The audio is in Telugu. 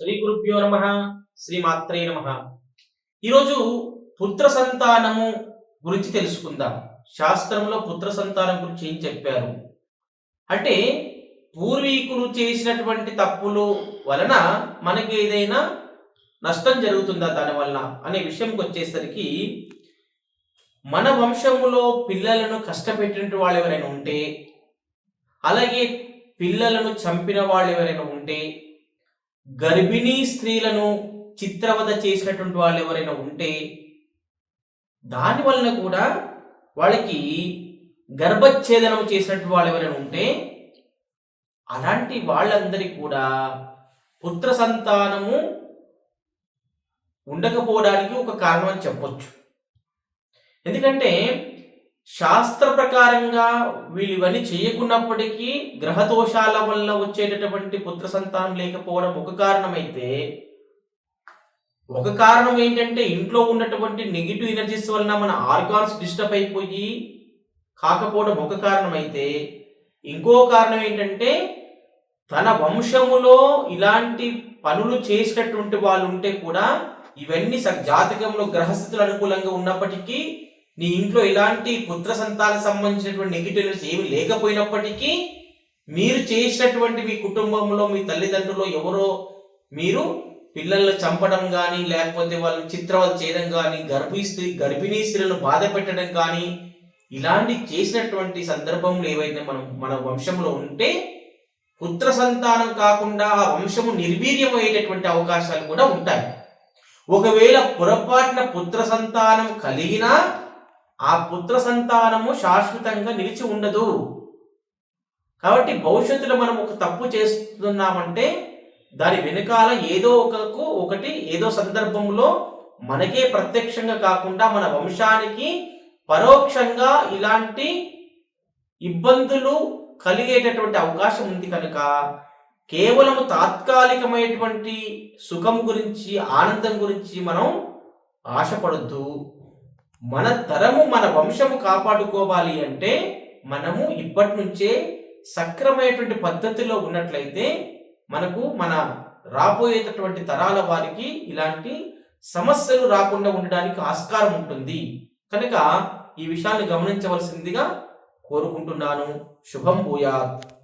శ్రీ గురుభ్యో నమ. శ్రీమాత్రే నమ. ఈరోజు పుత్ర సంతానము గురించి తెలుసుకుందాం. శాస్త్రంలో పుత్ర సంతానం గురించి ఏం చెప్పారు? అంటే పూర్వీకులు చేసినటువంటి తప్పులు వలన మనకి ఏదైనా నష్టం జరుగుతుందా దానివల్ల అనే విషయంకి వచ్చేసరికి మన వంశములో పిల్లలను కష్టపెట్టినటువంటి వాళ్ళు ఎవరైనా ఉంటే అలాగే పిల్లలను చంపిన వాళ్ళు ఎవరైనా ఉంటే గర్భిణీ స్త్రీలను చిత్రవద చేసినటువంటి వాళ్ళు ఎవరైనా ఉంటే దాని వలన కూడా వాళ్ళకి గర్భఛేదనం చేసినటువంటి వాళ్ళు ఎవరైనా ఉంటే అలాంటి వాళ్ళందరికీ కూడా పుత్ర సంతానము ఉండకపోవడానికి ఒక కారణం అని చెప్పొచ్చు. ఎందుకంటే శాస్త్ర ప్రకారంగా వీళ్ళు ఇవన్నీ చేయకున్నప్పటికీ గ్రహదోషాల వల్ల వచ్చేటటువంటి పుత్ర సంతానం లేకపోవడం ఒక కారణమైతే ఒక కారణం ఏంటంటే ఇంట్లో ఉన్నటువంటి నెగిటివ్ ఎనర్జీస్ వలన మన ఆర్గాన్స్ డిస్టర్బ్ అయిపోయి కాకపోవడం ఒక కారణం అయితే ఇంకో కారణం ఏంటంటే తన వంశములో ఇలాంటి పనులు చేసినటువంటి వాళ్ళు ఉంటే కూడా ఇవన్నీ జాతకంలో గ్రహస్థితులు అనుకూలంగా ఉన్నప్పటికీ నీ ఇంట్లో ఇలాంటి పుత్ర సంతానం సంబంధించినటువంటి నెగిటివ్స్ ఏమి లేకపోయినప్పటికీ మీరు చేసినటువంటి మీ కుటుంబంలో మీ తల్లిదండ్రులు ఎవరో మీరు పిల్లల్ని చంపడం కానీ లేకపోతే వాళ్ళని చిత్రవద చేయడం కానీ గర్భిస్త్రీ గర్భిణీ స్త్రీలను బాధ పెట్టడం కానీ ఇలాంటి చేసినటువంటి సందర్భంలో ఏవైతే మనం మన వంశంలో ఉంటే పుత్ర సంతానం కాకుండా ఆ వంశము నిర్వీర్యమయ్యేటటువంటి అవకాశాలు కూడా ఉంటాయి. ఒకవేళ పొరపాటున పుత్ర సంతానం కలిగినా ఆ పుత్ర సంతానము శాశ్వతంగా నిలిచి ఉండదు. కాబట్టి భవిష్యత్తులో మనం ఒక తప్పు చేస్తున్నామంటే దాని వెనకాల ఏదో ఒకకు ఒకటి ఏదో సందర్భంలో మనకే ప్రత్యక్షంగా కాకుండా మన వంశానికి పరోక్షంగా ఇలాంటి ఇబ్బందులు కలిగేటటువంటి అవకాశం ఉంది కనుక కేవలం తాత్కాలికమైనటువంటి సుఖం గురించి ఆనందం గురించి మనం ఆశపడద్దు. మన తరము మన వంశము కాపాడుకోవాలి అంటే మనము ఇప్పటి నుంచే సక్రమైనటువంటి పద్ధతిలో ఉన్నట్లయితే మనకు మన రాబోయేటటువంటి తరాల వారికి ఇలాంటి సమస్యలు రాకుండా ఉండడానికి ఆస్కారం ఉంటుంది. కనుక ఈ విషయాన్ని గమనించవలసిందిగా కోరుకుంటున్నాను. శుభం భూయాత్.